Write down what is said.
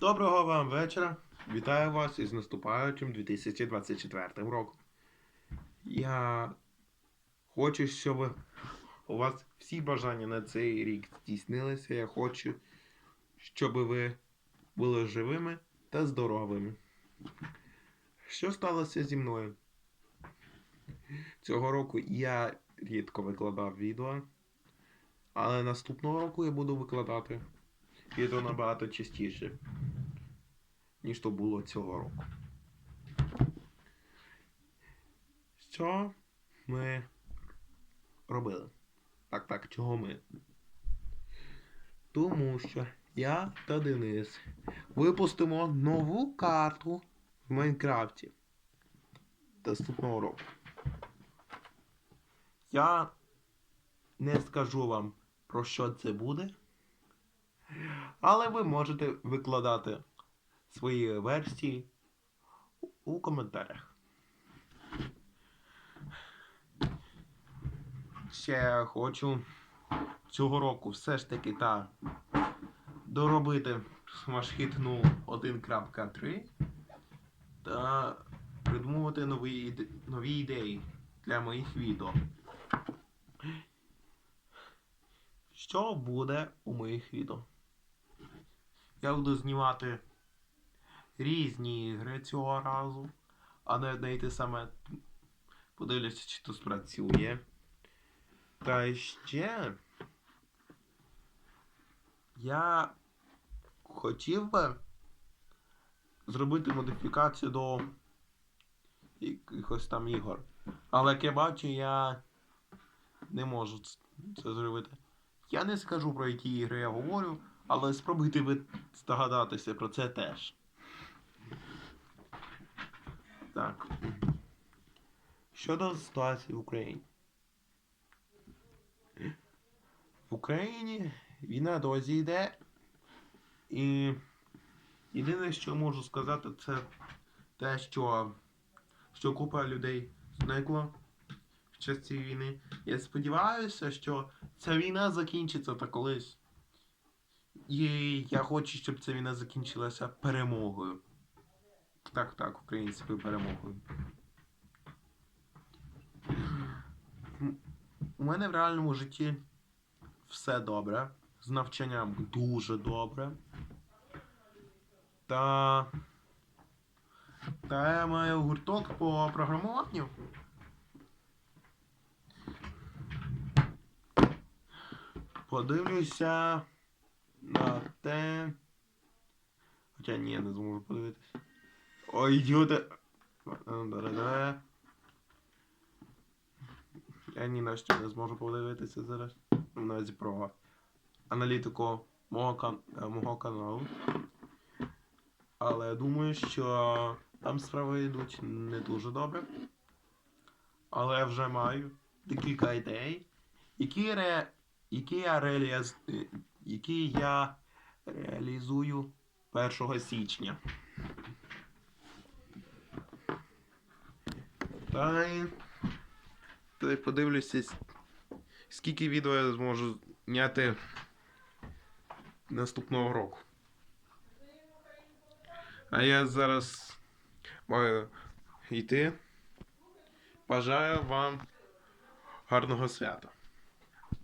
Доброго вам вечора. Вітаю вас із наступаючим 2024 роком. Я хочу, щоб у вас всі бажання на цей рік здійснилися. Я хочу, щоб ви були живими та здоровими. Що сталося зі мною? Цього року я рідко викладав відео, але наступного року я буду викладати відео набагато частіше, ніж то було цього року. Що ми робили? Так, так, чого ми? Тому що я та Денис випустимо нову карту в Майнкрафті наступного року. Я не скажу вам про що це буде. Але ви можете викладати свої версії у коментарях. Ще хочу цього року все ж таки та доробити Smash ну 1.3 та придумувати нові, нові ідеї для моїх відео. Що буде у моїх відео? Я буду знімати різні ігри цього разу, а не одне й те саме. Подивлюся, чи то спрацює. Та ще я хотів би зробити модифікацію до якихось там ігор. Але як я бачу, я не можу це зробити. Я не скажу про які ігри я говорю, але спробуйте ви здогадатися про це теж. Так. Щодо ситуації в Україні. В Україні війна досі йде. І єдине, що можу сказати, це те, що, що купа людей зникла під час цієї війни. Я сподіваюся, що ця війна закінчиться та колись. І я хочу, щоб ця війна закінчилася перемогою. Так, так, в принципі, перемогою. У мене в реальному житті все добре. З навчанням дуже добре. Та. Та я маю гурток по програмуванню. Подивлюся на те. Хоча ні, не зможу подивитися. Ой, ідіоти. Я ні на що не зможу подивитися зараз. Навіть про аналітику мого, кан... е, мого каналу. Але я думаю, що там справи йдуть не дуже добре. Але я вже маю декілька ідей, які, ре... які, я, реаліз... е, які я реалізую 1 січня. Та та й подивлюся, скільки відео я зможу зняти наступного року. А я зараз маю йти. Бажаю вам гарного свята.